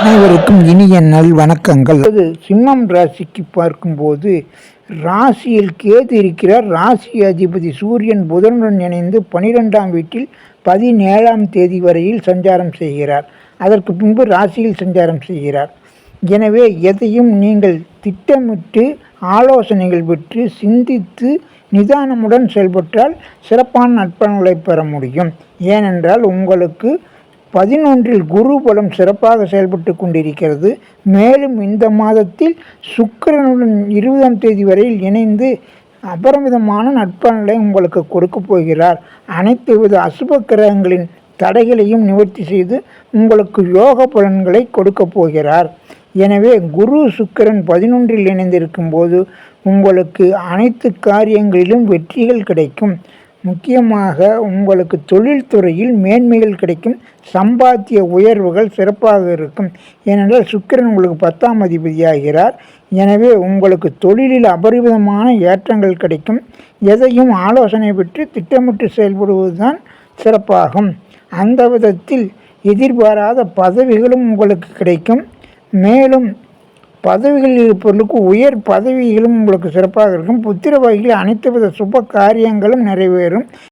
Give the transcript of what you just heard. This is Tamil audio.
அனைவருக்கும் இனிய நல் வணக்கங்கள். அது சிம்மம் ராசிக்கு பார்க்கும்போது ராசியில் கேது இருக்கிறார். ராசி அதிபதி சூரியன் புதனுடன் இணைந்து பனிரெண்டாம் வீட்டில் பதினேழாம் தேதி வரையில் சஞ்சாரம் செய்கிறார். அதற்கு பின்பு ராசியில் சஞ்சாரம் செய்கிறார். எனவே எதையும் நீங்கள் திட்டமிட்டு ஆலோசனைகள் பெற்று சிந்தித்து நிதானமுடன் செயல்பட்டால் சிறப்பான நட்பன்களை பெற முடியும். ஏனென்றால் உங்களுக்கு பதினொன்றில் குரு பலம் சிறப்பாக செயல்பட்டு கொண்டிருக்கிறது. மேலும் இந்த மாதத்தில் சுக்கிரனுடன் இருபதாம் தேதி வரையில் இணைந்து அபரிமிதமான நட்பலன்களை உங்களுக்கு கொடுக்க போகிறார். அனைத்து வித அசுப கிரகங்களின் தடைகளையும் நிவர்த்தி செய்து உங்களுக்கு யோக பலன்களை கொடுக்க போகிறார். எனவே குரு சுக்கிரன் பதினொன்றில் இணைந்திருக்கும் போது உங்களுக்கு அனைத்து காரியங்களிலும் வெற்றிகள் கிடைக்கும். முக்கியமாக உங்களுக்கு தொழில்துறையில் மேன்மைகள் கிடைக்கும் சம்பாத்திய உயர்வுகள் சிறப்பாக இருக்கும். ஏனென்றால் சுக்கிரன் உங்களுக்கு பத்தாம் அதிபதியாகிறார். எனவே உங்களுக்கு தொழிலில் அபரிவிதமான ஏற்றங்கள் கிடைக்கும். எதையும் ஆலோசனை பெற்று திட்டமிட்டு செயல்படுவதுதான் சிறப்பாகும். அந்த விதத்தில் எதிர்பாராத பதவிகளும் உங்களுக்கு கிடைக்கும். மேலும் பதவிகளில் இருப்பவர்களுக்கு உயர் பதவிகளும் உங்களுக்கு சிறப்பாக இருக்கும். புத்திர அனைத்து வித சுப காரியங்களும் நிறைவேறும்.